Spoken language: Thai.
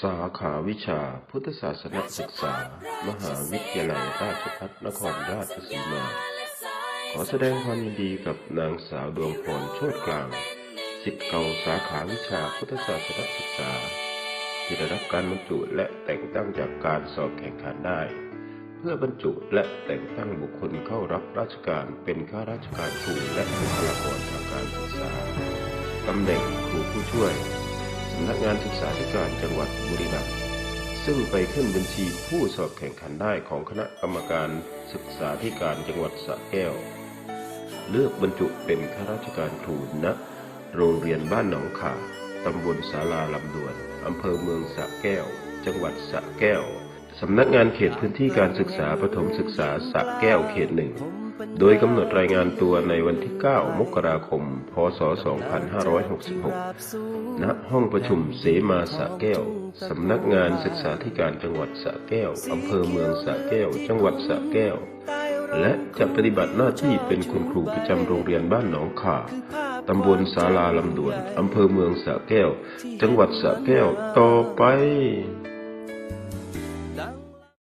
สาขาวิชาพุทธศาสนศึกษา มหาวิทยาลัยราชภัฏนครราชสีมา ขอแสดงความยินดีกับนางสาวดวงพรโชติกลางสิทธิ์เก่าสาขาวิชาพุทธศาสนศึกษา ที่ได้รับการบรรจุและแต่งตั้งจากการสอบแข่งขันได้ เพื่อบรรจุและแต่งตั้งบุคคลเข้ารับราชการเป็นข้าราชการครูและบุคลากรทางการศึกษาตำแหน่งครูผู้ช่วยำนักงานศึกษาธิการจังหวัดบุรีรัมย์ซึ่งไปขึ้นบัญชีผู้สอบแข่งขันได้ของคณะกรรมการศึกษาธิการจังหวัดสระแก้ว เลือกบรรจุเป็นข้าราชการครูณโรงเรียนบ้านหนองขาตำบลสาลาลำดวนอำเภอเมืองสระแก้ว จังหวัดสระแก้ว สำนักงานเขตพื้นที่การศึกษาประถมศึกษาสระแก้วเขตหนึ่ง โดยกำหนดรายงานตัวในวันที่ 9 มกราคม พศ 2566 ณ ห้องประชุมเสมาสระแก้ว สำนักงานศึกษาธิการจังหวัดสระแก้ว อำเภอเมืองสระแก้ว จังหวัดสระแก้ว และจะปฏิบัติหน้าที่เป็นคุณครูประจำโรงเรียนบ้านหนองขาตำบลศาลาลำดวน อำเภอเมืองสระแก้ว จังหวัดสระแก้ว ต่อไป